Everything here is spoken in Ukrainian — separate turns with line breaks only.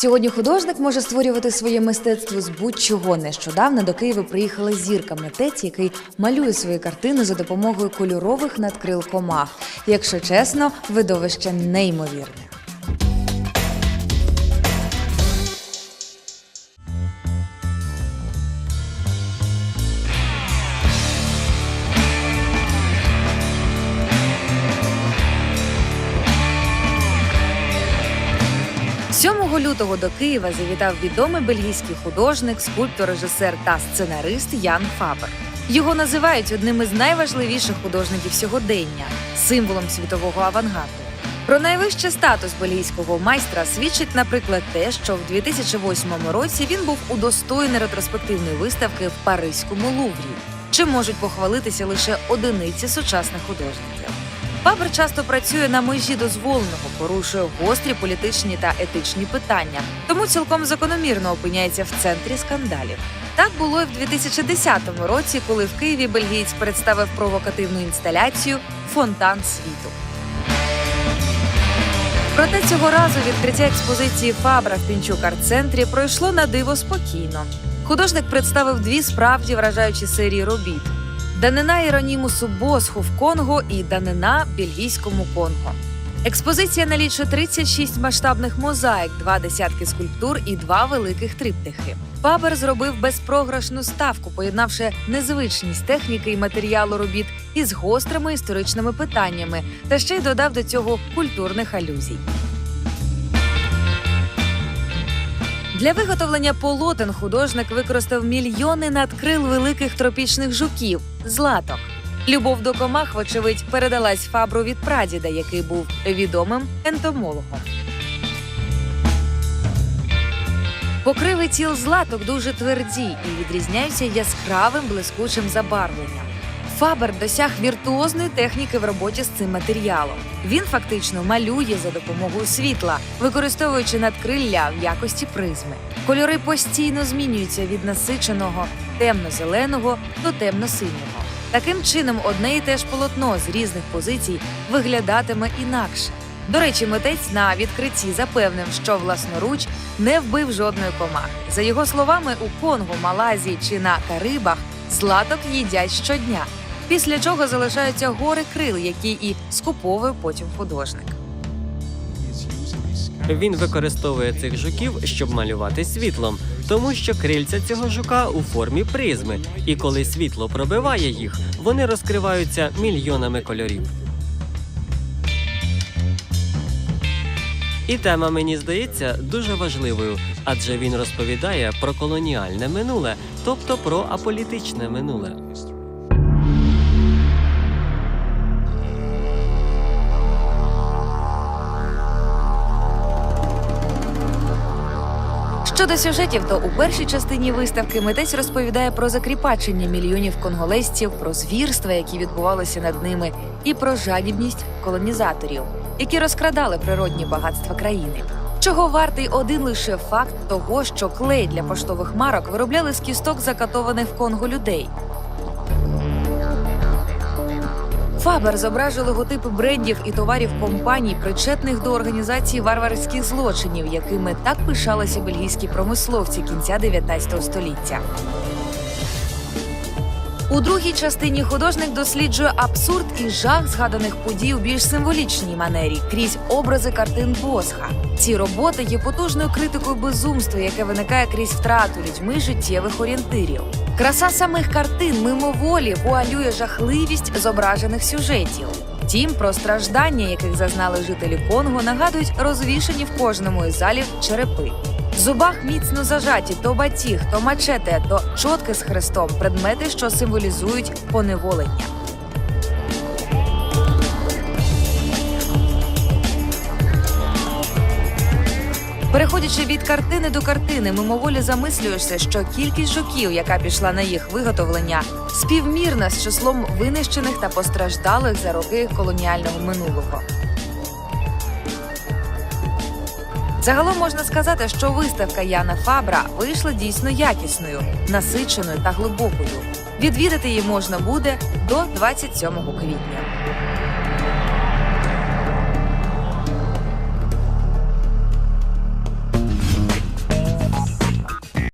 Сьогодні художник може створювати своє мистецтво з будь-чого. Нещодавно до Києва приїхала зірка митець, який малює свої картини за допомогою кольорових надкрил комах. Якщо чесно, видовище неймовірне. – 7 лютого до Києва завітав відомий бельгійський художник, скульптор, режисер та сценарист Ян Фабер. Його називають одним із найважливіших художників сьогодення, символом світового авангарду. Про найвищий статус бельгійського майстра свідчить, наприклад, те, що в 2008 році він був удостоєний ретроспективної виставки в Паризькому Луврі, чим можуть похвалитися лише одиниці сучасних художників. Фабер часто працює на межі дозволеного, порушує гострі політичні та етичні питання, тому цілком закономірно опиняється в центрі скандалів. Так було і в 2010 році, коли в Києві бельгієць представив провокативну інсталяцію Фонтан світу. Проте цього разу відкриття експозиції Фабра в Пінчук арт-центрі пройшло на диво спокійно. Художник представив дві справді вражаючі серії робіт: данина Іронімусу Босху в Конго і данина бельгійському Конго. Експозиція налічує 36 масштабних мозаїк, два десятки скульптур і два великих триптихи. Фабер зробив безпрограшну ставку, поєднавши незвичність техніки і матеріалу робіт із гострими історичними питаннями, та ще й додав до цього культурних алюзій. Для виготовлення полотен художник використав мільйони надкрил великих тропічних жуків златок. Любов до комах, вочевидь, передалась Фабру від прадіда, який був відомим ентомологом. Покриви тіл златок дуже тверді і відрізняються яскравим блискучим забарвленням. Фабер досяг віртуозної техніки в роботі з цим матеріалом. Він фактично малює за допомогою світла, використовуючи надкрилля в якості призми. Кольори постійно змінюються від насиченого темно-зеленого до темно-синього. Таким чином, одне і те ж полотно з різних позицій виглядатиме інакше. До речі, митець на відкритті запевнив, що власноруч не вбив жодної комахи. За його словами, у Конго, Малайзії чи на Карибах златок їдять щодня. Після чого залишаються гори крил, які і скуповує потім художник.
Він використовує цих жуків, щоб малювати світлом, тому що крильця цього жука у формі призми, і коли світло пробиває їх, вони розкриваються мільйонами кольорів. І тема мені здається дуже важливою, адже він розповідає про колоніальне минуле, тобто про аполітичне минуле.
Щодо сюжетів, то у першій частині виставки митець розповідає про закріпачення мільйонів конголезців, про звірства, які відбувалися над ними, і про жадібність колонізаторів, які розкрадали природні багатства країни. Чого вартий один лише факт того, що клей для поштових марок виробляли з кісток закатованих в Конго людей. Фабер зображує логотипи брендів і товарів компаній, причетних до організації варварських злочинів, якими так пишалися бельгійські промисловці кінця 19 століття. У другій частині художник досліджує абсурд і жах згаданих подій у більш символічній манері крізь образи картин Босха. Ці роботи є потужною критикою безумства, яке виникає крізь втрату людьми життєвих орієнтирів. Краса самих картин мимоволі вуалює жахливість зображених сюжетів. Втім, про страждання, яких зазнали жителі Конго, нагадують розвішені в кожному із залів черепи. В зубах міцно зажаті то батіг, то мачете, то чотки з хрестом, предмети, що символізують поневолення. Переходячи від картини до картини, мимоволі замислюєшся, що кількість жуків, яка пішла на їх виготовлення, співмірна з числом винищених та постраждалих за роки колоніального минулого. Загалом можна сказати, що виставка Яна Фабра вийшла дійсно якісною, насиченою та глибокою. Відвідати її можна буде до 27 квітня.